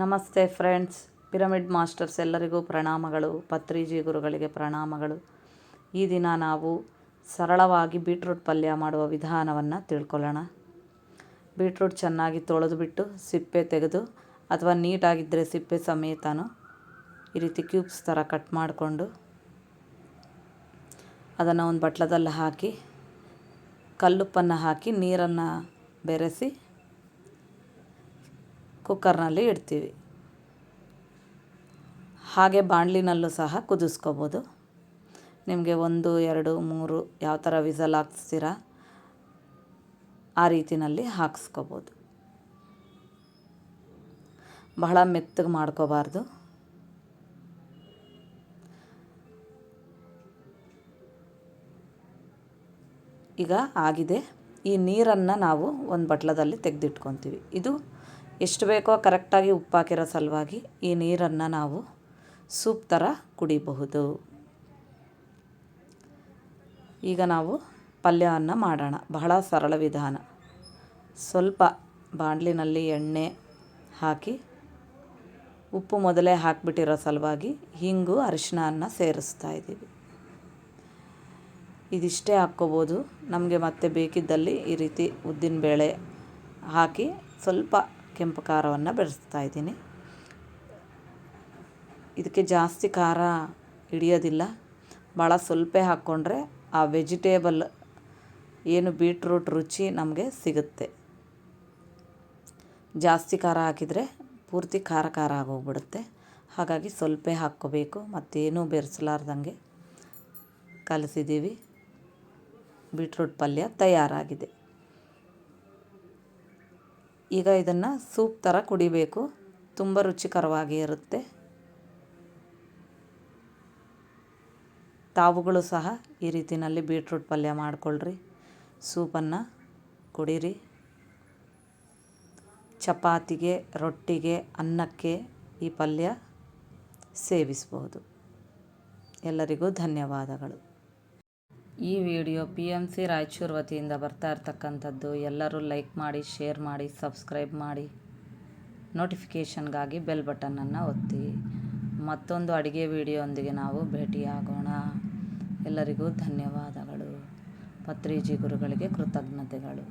ನಮಸ್ತೆ friends, pyramid masters ಎಲ್ಲರಿಗೂ ಪ್ರಣಾಮಗಳು, ಪತ್ರಿಜಿ ಗುರುಗಳಿಗೆ ಪ್ರಣಾಮಗಳು. ಈ ದಿನ ನಾವು ಸರಳವಾಗಿ ಬೀಟ್ರೂಟ್ ಪಲ್ಯ ಮಾಡುವ ವಿಧಾನವನ್ನು ತಿಳ್ಕೊಳ್ಳೋಣ. ಬೀಟ್ರೂಟ್ ಚೆನ್ನಾಗಿ ತೊಳೆದುಬಿಟ್ಟು ಸಿಪ್ಪೆ ತೆಗೆದು ಅಥವಾ ನೀಟಾಗಿದ್ದರೆ ಸಿಪ್ಪೆ ಸಮೇತನೂ ಈ ರೀತಿ ಕ್ಯೂಬ್ಸ್ ಥರ ಕಟ್ ಮಾಡಿಕೊಂಡು ಅದನ್ನು ಒಂದು ಬಟ್ಲದಲ್ಲಿ ಹಾಕಿ, ಕಲ್ಲುಪ್ಪನ್ನು ಹಾಕಿ ನೀರನ್ನು ಬೆರೆಸಿ ಕುಕ್ಕರ್ನಲ್ಲಿ ಇಡ್ತೀವಿ. ಹಾಗೆ ಬಾಣಲಿನಲ್ಲೂ ಸಹ ಕುದಿಸ್ಕೋಬೋದು. ನಿಮಗೆ ಒಂದು, ಎರಡು, ಮೂರು ಯಾವ ಥರ ವಿಸಲ್ ಹಾಕ್ಸ್ತೀರಾ ಆ ರೀತಿನಲ್ಲಿ ಹಾಕ್ಸ್ಕೋಬೋದು. ಬಹಳ ಮೆತ್ತಗೆ ಮಾಡ್ಕೋಬಾರ್ದು. ಈಗ ಆಗಿದೆ. ಈ ನೀರನ್ನು ನಾವು ಒಂದು ಬಟ್ಲದಲ್ಲಿ ತೆಗೆದಿಟ್ಕೊತೀವಿ. ಇದು ಎಷ್ಟು ಬೇಕೋ ಕರೆಕ್ಟಾಗಿ ಉಪ್ಪು ಹಾಕಿರೋ ಸಲುವಾಗಿ ಈ ನೀರನ್ನು ನಾವು ಸೂಪ್ ಥರ ಕುಡಿಬಹುದು. ಈಗ ನಾವು ಪಲ್ಯವನ್ನು ಮಾಡೋಣ. ಬಹಳ ಸರಳ ವಿಧಾನ. ಸ್ವಲ್ಪ ಬಾಣಲಿನಲ್ಲಿ ಎಣ್ಣೆ ಹಾಕಿ ಉಪ್ಪು ಮೊದಲೇ ಹಾಕಿಬಿಟ್ಟಿರೋ ಸಲುವಾಗಿ ಹಿಂಗು ಅರಿಶಿಣವನ್ನು ಸೇರಿಸ್ತಾ ಇದ್ದೀವಿ. ಇದಿಷ್ಟೇ ಹಾಕ್ಕೋಬೋದು. ನಮಗೆ ಮತ್ತೆ ಬೇಕಿದ್ದಲ್ಲಿ ಈ ರೀತಿ ಉದ್ದಿನಬೇಳೆ ಹಾಕಿ ಸ್ವಲ್ಪ ಕೆಂಪು ಖಾರವನ್ನು ಬೆರೆಸ್ತಾ ಇದ್ದೀನಿ. ಇದಕ್ಕೆ ಜಾಸ್ತಿ ಖಾರ ಹಿಡಿಯೋದಿಲ್ಲ. ಭಾಳ ಸ್ವಲ್ಪ ಹಾಕ್ಕೊಂಡ್ರೆ ಆ ವೆಜಿಟೇಬಲ್ ಏನು ಬೀಟ್ರೂಟ್ ರುಚಿ ನಮಗೆ ಸಿಗುತ್ತೆ. ಜಾಸ್ತಿ ಖಾರ ಹಾಕಿದರೆ ಪೂರ್ತಿ ಖಾರ ಖಾರ ಆಗೋಗ್ಬಿಡುತ್ತೆ. ಹಾಗಾಗಿ ಸ್ವಲ್ಪ ಹಾಕ್ಕೋಬೇಕು. ಮತ್ತೇನೂ ಬೆರೆಸಲಾರ್ದಂಗೆ ಕಲಸಿದ್ದೀವಿ. ಬೀಟ್ರೂಟ್ ಪಲ್ಯ ತಯಾರಾಗಿದೆ. ಈಗ ಇದನ್ನು ಸೂಪ್ ಥರ ಕುಡಿಬೇಕು. ತುಂಬ ರುಚಿಕರವಾಗಿ ಇರುತ್ತೆ. ತಾವುಗಳು ಸಹ ಈ ರೀತಿಯಲ್ಲಿ ಬೀಟ್ರೂಟ್ ಪಲ್ಯ ಮಾಡಿಕೊಳ್ಳ್ರಿ ಸೂಪನ್ನು ಕುಡೀರಿ. ಚಪಾತಿಗೆ, ರೊಟ್ಟಿಗೆ, ಅನ್ನಕ್ಕೆ ಈ ಪಲ್ಯ ಸೇವಿಸ್ಬೋದು ಎಲ್ಲರಿಗೂ ಧನ್ಯವಾದಗಳು. ಈ video P M C Raichur ವತಿಯಿಂದ ಬರ್ತಾ ಇರ್ತಕ್ಕಂಥದ್ದು ಎಲ್ಲರೂ ಲೈಕ್ ಮಾಡಿ ಶೇರ್ ಮಾಡಿ ಸಬ್ಸ್ಕ್ರೈಬ್ ಮಾಡಿ. ನೋಟಿಫಿಕೇಷನ್ಗಾಗಿ ಬೆಲ್ ಬಟನನ್ನು ಒತ್ತಿ. ಮತ್ತೊಂದು ಅಡುಗೆ ವಿಡಿಯೋಂದಿಗೆ ನಾವು ಭೇಟಿಯಾಗೋಣ. ಎಲ್ಲರಿಗೂ ಧನ್ಯವಾದಗಳು. ಪತ್ರಿಜಿ ಗುರುಗಳಿಗೆ ಕೃತಜ್ಞತೆಗಳು.